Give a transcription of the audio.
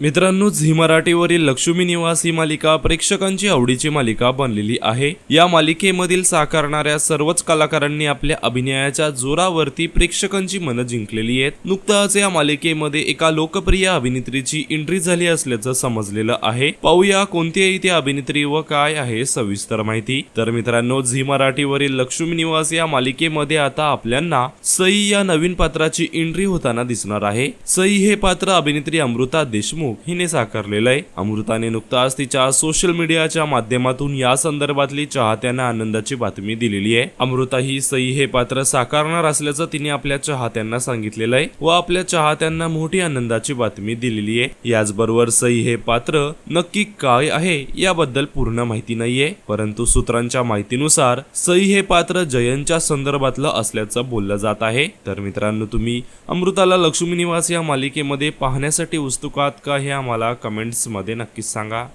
मित्रांनो झी मराठीवरील लक्ष्मी निवास ही मालिका प्रेक्षकांची आवडीची मालिका बनलेली आहे. या मालिकेमधील साकारणाऱ्या सर्वच कलाकारांनी आपल्या अभिनयाच्या जोरावरती प्रेक्षकांची मनं जिंकलेली आहेत. नुकताच या मालिकेमध्ये एका लोकप्रिय अभिनेत्रीची एंट्री झाली असल्याचं समजलेलं आहे. पाहूया कोणती आहे ती अभिनेत्री व काय आहे सविस्तर माहिती. तर मित्रांनो झी मराठीवरील लक्ष्मी निवास या मालिकेमध्ये आता आपल्यांना सई या नवीन पात्राची एंट्री होताना दिसणार आहे. सई हे पात्र अभिनेत्री अमृता देशमुख देशमुख हिने साकारलेलं आहे. अमृताने नुकताच तिच्या सोशल मीडियाच्या माध्यमातून या संदर्भातली चाहत्यांना आनंदाची बातमी दिलेली आहे. अमृता ही सई हे पात्र साकारणार असल्याचं तिने आपल्या चाहत्यांना सांगितलेलं आहे व आपल्या चाहत्यांना मोठी आनंदाची बातमी दिलेली आहे. याचबरोबर सई हे पात्र नक्की काय आहे याबद्दल पूर्ण माहिती नाहीये परंतु सूत्रांच्या माहितीनुसार सई हे पात्र जयंतच्या संदर्भातलं असल्याचं बोललं जात आहे. तर मित्रांनो तुम्ही अमृताला लक्ष्मी निवास या मालिकेमध्ये पाहण्यासाठी उत्सुक आहात का? हे आम्हाला कमेंट्समध्ये नक्कीच सांगा.